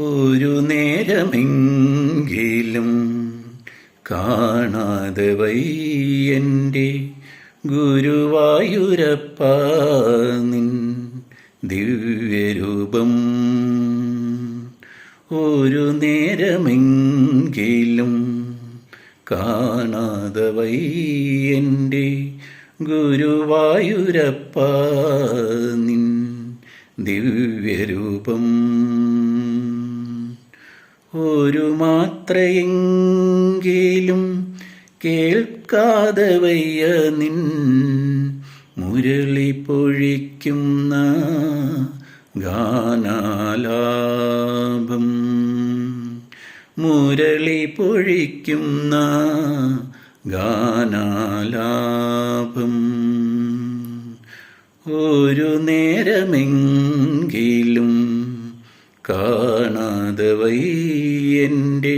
ഒരു നേരമെങ്കിലും കാണാതെ വൈ വയ്യന്റെ ഗുരുവായൂരപ്പ നിൻ ദിവ്യരൂപം. ഒരു നേരമെങ്കിലും കാണാതെ വൈ വയ്യന്റെ ഗുരുവായൂരപ്പ നിൻ ദിവ്യരൂപം ഒരു മാത്രയെങ്കിലും കേൾക്കാതവയ്യ നിൻ മുരളി പൊഴിക്കുന്ന ഗാനാലാപം. മുരളി പൊഴിക്കുന്ന ഗാനാലാപം. ഒരു നേരമെങ്കിലും കാണാതെ വയ്യന്റെ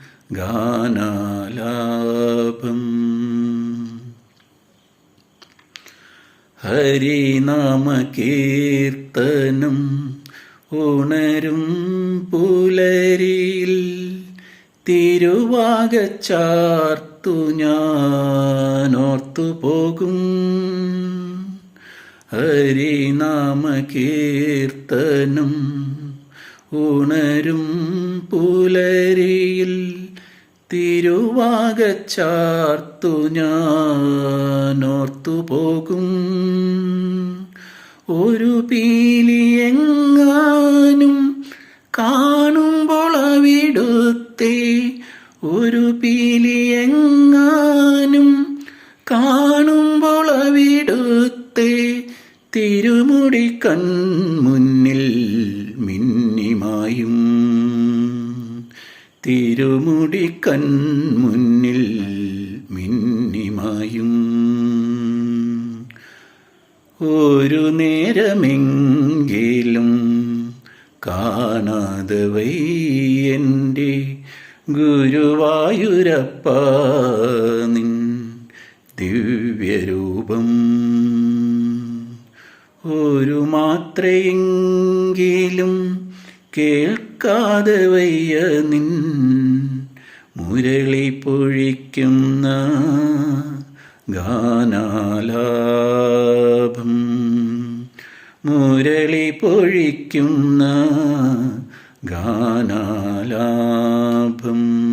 ഗാനാലാപം. ഹരിനാമ കീർത്തനം ഉണരും പുലരിയിൽ തിരുവാകച്ചാർത്തു ഞാനോർത്തു പോകും. ഹരിനാമ കീർത്തനം ഉണരും പുലരിയിൽ തിരുവാകച്ചാർത്തു ഞാനോർത്തു പോകും. ഒരു പീലിയെങ്ങാനും കാണുമ്പോൾ അവിടുത്തെ ഒരു പീലിയെങ്ങാനും കാണുമ്പോൾ അവിടുത്തെ തിരുമുടി കൺമുന്നിൽ തിരുമുടി കൺമുന്നിൽ മിന്നിമായും. ഒരു നേരമെങ്കിലും കാണാതെ വൈ എന്റെ ഗുരുവായൂരപ്പ നിൻ ദിവ്യരൂപം. ഒരു മാത്രയെങ്കിലും കേൾക്കാതെ വയ്യ നിൻ മുരളി പൊഴിക്കുന്ന ഗാനാലാപം. മുരളി പൊഴിക്കുന്ന ഗാനാലാപം.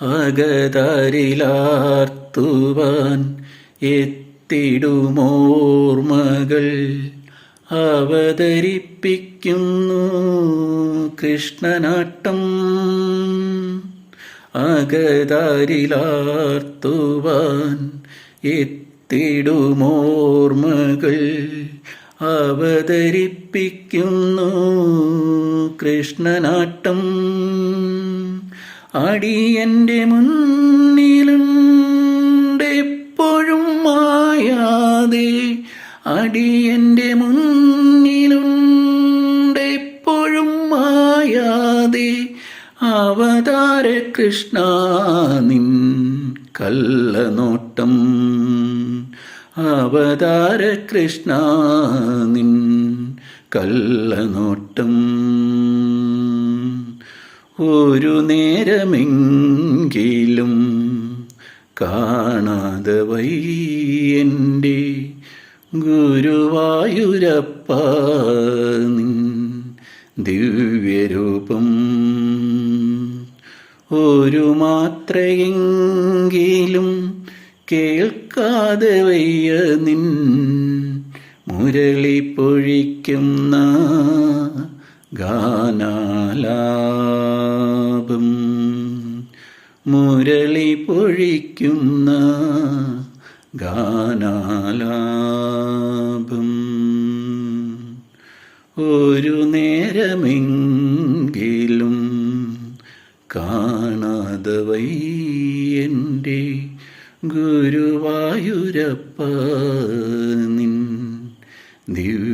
അകതാരിലാർത്തുവാൻ എത്തിടുമോർമകൾ അവതരിപ്പിക്കുന്നു. കൃഷ്ണനാട്ടം അകതാരിലാർത്തുവാൻ എത്തിടുമോർമകൾ അവതരിപ്പിക്കുന്നു. കൃഷ്ണനാട്ടം അടിയന്റെ മുന്നിലുണ്ട് എപ്പോഴും മായാതെ അടിയന്റെ കൃഷ്ണ നിൻ കള്ളനോട്ടം. അവതാര കൃഷ്ണ നിൻ കള്ളനോട്ടം. ഒരു നേരമെങ്കിലും കാണാതെ എന്റെ ഗുരുവായൂരപ്പ നിൻ ദിവ്യരൂപം ഒരു മാത്രയെങ്കിലും കേൾക്കാതെ വയ്യ നിൻ മുരളി പൊഴിക്കുന്ന ഗാനാലാപം. മുരളി പൊഴിക്കുന്ന ഗാനാലാപം. ഒരു നേരമെങ്കിലും കാണാതെ എന്റെ ഗുരുവായൂരപ്പ നിൻ ദിവ്യ